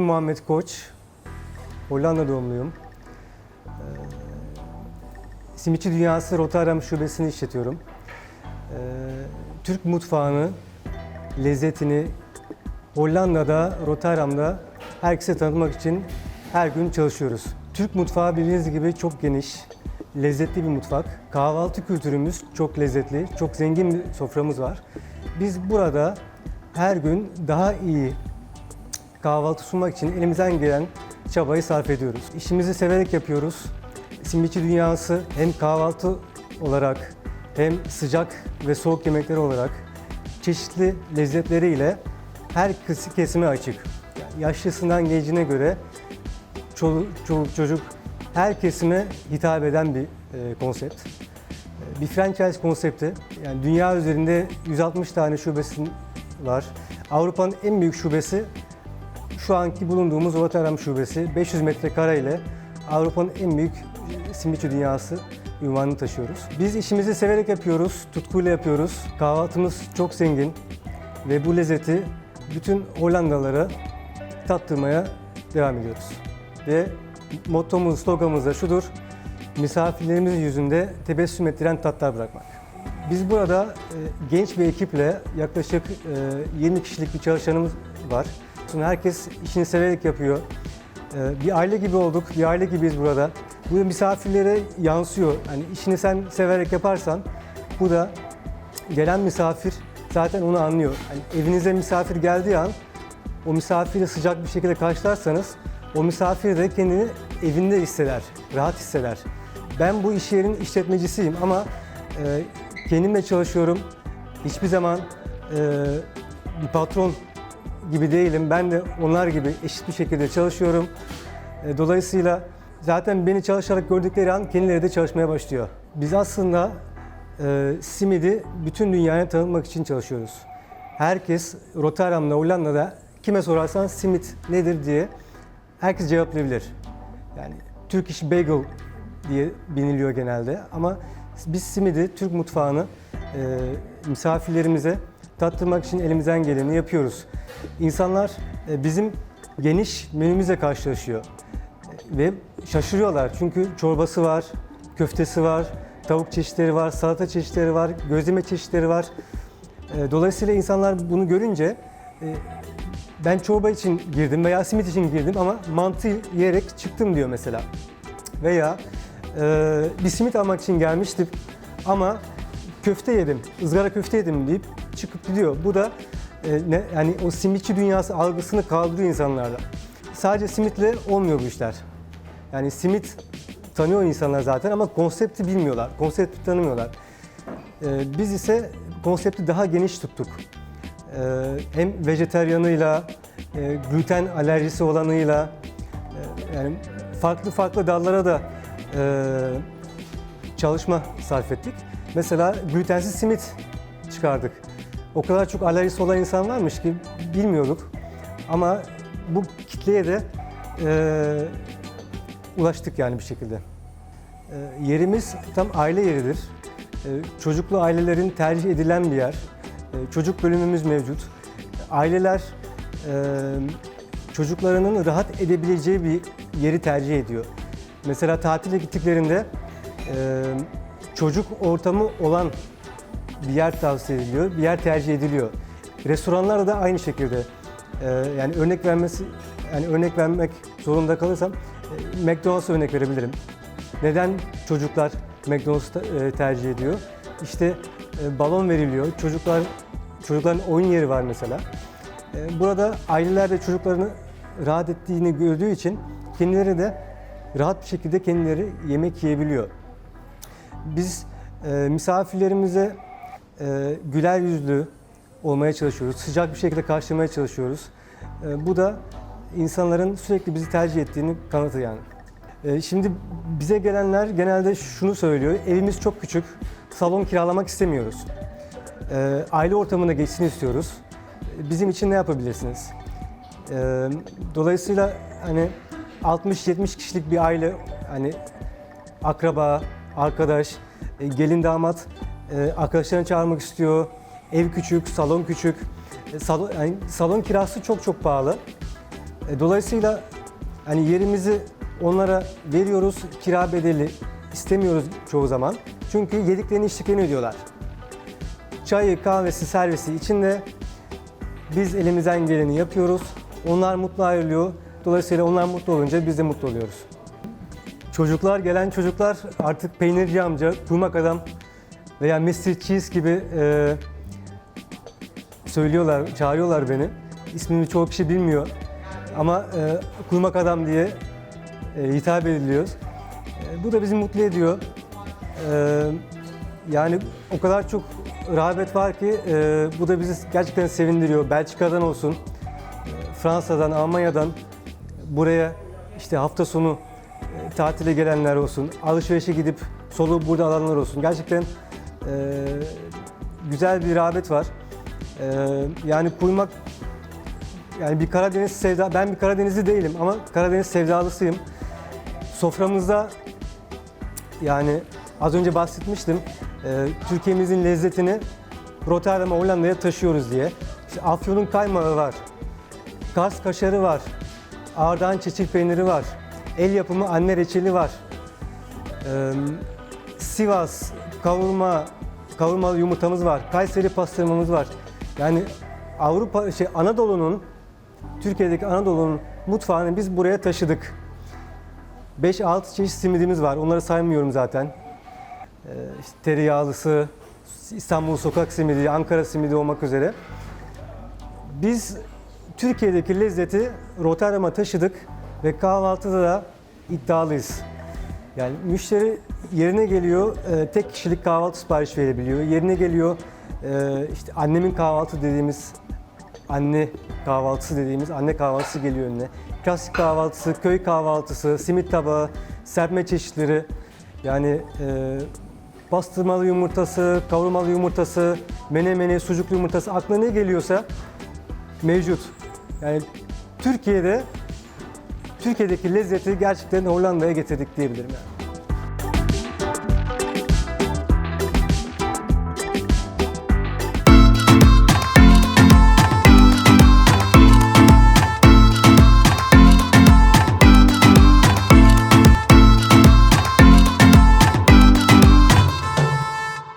İsmim Muhammed Koç. Hollanda doğumluyum. Ee, Simitçi Dünyası Rotterdam Şubesini işletiyorum. Ee, Türk mutfağını, lezzetini Hollanda'da, Rotterdam'da herkese tanıtmak için her gün çalışıyoruz. Türk mutfağı bildiğiniz gibi çok geniş, lezzetli bir mutfak. Kahvaltı kültürümüz çok lezzetli, çok zengin bir soframız var. Biz burada her gün daha iyi kahvaltı sunmak için elimizden gelen çabayı sarf ediyoruz. İşimizi severek yapıyoruz. Simitçi dünyası hem kahvaltı olarak hem sıcak ve soğuk yemekler olarak çeşitli lezzetleriyle her kesime açık. Yani yaşlısından gencine göre çoluk, çoluk çocuk her kesime hitap eden bir e, konsept. E, Bir franchise konsepti. Yani dünya üzerinde 160 tane şubesi var. Avrupa'nın en büyük şubesi şu anki bulunduğumuz Rotterdam şubesi 500 metrekare ile Avrupa'nın en büyük simitçi dünyası ünvanını taşıyoruz. Biz işimizi severek yapıyoruz, tutkuyla yapıyoruz. Kahvaltımız çok zengin ve bu lezzeti bütün Hollandalılara tattırmaya devam ediyoruz. Ve mottomuz, sloganımız da şudur. Misafirlerimizin yüzünde tebessüm ettiren tatlar bırakmak. Biz burada e, genç bir ekiple yaklaşık e, 20 kişilik bir çalışanımız var. Sonra herkes işini severek yapıyor. E, bir aile gibi olduk, bir aile gibiyiz burada. Bu misafirlere yansıyor. Hani işini sen severek yaparsan bu da gelen misafir zaten onu anlıyor. Hani evinize misafir geldiği an o misafiri sıcak bir şekilde karşılarsanız o misafir de kendini evinde hisseder, rahat hisseder. Ben bu iş yerinin işletmecisiyim ama e, kendimle çalışıyorum. Hiçbir zaman e, bir patron gibi değilim. Ben de onlar gibi eşit bir şekilde çalışıyorum. E, dolayısıyla zaten beni çalışarak gördükleri an kendileri de çalışmaya başlıyor. Biz aslında e, simidi bütün dünyaya tanıtmak için çalışıyoruz. Herkes Rotterdam'da, Hollanda'da kime sorarsan simit nedir diye herkes cevaplayabilir. Yani Turkish Bagel diye biniliyor genelde ama biz simidi, Türk mutfağını e, misafirlerimize tattırmak için elimizden geleni yapıyoruz. İnsanlar e, bizim geniş menümüzle karşılaşıyor E, ve şaşırıyorlar çünkü çorbası var, köftesi var, tavuk çeşitleri var, salata çeşitleri var, gözleme çeşitleri var. E, Dolayısıyla insanlar bunu görünce ben çorba için girdim veya simit için girdim ama mantı yiyerek çıktım diyor mesela. Veya bir simit almak için gelmiştim ama köfte yedim, ızgara köfte yedim deyip çıkıp gidiyor. Bu da e, ne, yani o simitçi dünyası algısını kaldırıyor insanlarda. Sadece simitle olmuyor bu işler. Yani simit tanıyor insanlar zaten ama konsepti bilmiyorlar, konsepti tanımıyorlar. E, biz ise konsepti daha geniş tuttuk. Ee, hem vejeteryanıyla, e, gluten alerjisi olanıyla, e, yani farklı farklı dallara da e, çalışma sarf ettik. Mesela glutensiz simit çıkardık. O kadar çok alerjisi olan insan varmış ki bilmiyorduk. Ama bu kitleye de e, ulaştık yani bir şekilde. E, yerimiz tam aile yeridir. E, çocuklu ailelerin tercih edilen bir yer. E, çocuk bölümümüz mevcut. Aileler e, çocuklarının rahat edebileceği bir yeri tercih ediyor. Mesela tatile gittiklerinde e, çocuk ortamı olan bir yer tavsiye ediliyor, bir yer tercih ediliyor. Restoranlarda da aynı şekilde. E, yani örnek vermesi, yani örnek vermek zorunda kalırsam e, McDonald's'a örnek verebilirim. Neden çocuklar McDonald's e, tercih ediyor? İşte e, balon veriliyor. Çocuklar çocukların oyun yeri var mesela. E, Burada aileler de çocuklarını rahat ettiğini gördüğü için kendileri de rahat bir şekilde kendileri yemek yiyebiliyor. Biz e, misafirlerimize e, güler yüzlü olmaya çalışıyoruz. Sıcak bir şekilde karşılamaya çalışıyoruz. E, bu da insanların sürekli bizi tercih ettiğini kanıtı yani. E, şimdi bize gelenler genelde şunu söylüyor. Evimiz çok küçük. Salon kiralamak istemiyoruz. E, aile ortamına geçsin istiyoruz. Bizim için ne yapabilirsiniz? E, dolayısıyla hani 60-70 kişilik bir aile hani akraba, arkadaş, e, gelin damat e, arkadaşlarını çağırmak istiyor. Ev küçük, salon küçük. E, salon, yani salon kirası çok çok pahalı. E, dolayısıyla hani yerimizi onlara veriyoruz, kira bedeli istemiyoruz çoğu zaman. Çünkü yediklerini içtiklerini ödüyorlar. Çayı, kahvesi, servisi içinde biz elimizden geleni yapıyoruz. Onlar mutlu ayrılıyor. Dolayısıyla onlar mutlu olunca biz de mutlu oluyoruz. Çocuklar, gelen çocuklar artık peynirci amca, kuymak adam veya Mr. Cheese gibi e, söylüyorlar, çağırıyorlar beni. İsmimi çoğu kişi bilmiyor. Ama e, kuymak adam diye e, hitap ediliyoruz. E, bu da bizi mutlu ediyor. E, yani o kadar çok rağbet var ki e, bu da bizi gerçekten sevindiriyor. Belçika'dan olsun, Fransa'dan, Almanya'dan buraya işte hafta sonu e, tatile gelenler olsun, alışverişe gidip soluğu burada alanlar olsun. Gerçekten e, güzel bir rağbet var. E, yani kuymak yani bir Karadeniz sevda, ben bir Karadenizli değilim ama Karadeniz sevdalısıyım. Soframızda yani az önce bahsetmiştim. e, Türkiye'mizin lezzetini Rotterdam'a, Hollanda'ya taşıyoruz diye. İşte Afyon'un kaymağı var. Kars kaşarı var. Ardahan çeçil peyniri var. El yapımı anne reçeli var. Ee, Sivas kavurma, kavurmalı yumurtamız var. Kayseri pastırmamız var. Yani Avrupa şey Anadolu'nun Türkiye'deki Anadolu'nun mutfağını biz buraya taşıdık. 5-6 çeşit simidimiz var. Onları saymıyorum zaten. Ee, işte tereyağlısı, İstanbul sokak simidi, Ankara simidi olmak üzere. Biz Türkiye'deki lezzeti Rotterdam'a taşıdık ve kahvaltıda da iddialıyız. Yani müşteri yerine geliyor, e, tek kişilik kahvaltı sipariş verebiliyor. Yerine geliyor, e, işte annemin kahvaltı dediğimiz, anne kahvaltısı dediğimiz anne kahvaltısı geliyor önüne. Klasik kahvaltısı, köy kahvaltısı, simit tabağı, serpme çeşitleri, yani e, bastırmalı yumurtası, kavurmalı yumurtası, menemeni, sucuklu yumurtası aklına ne geliyorsa mevcut. Yani Türkiye'de Türkiye'deki lezzeti gerçekten Hollanda'ya getirdik diyebilirim yani.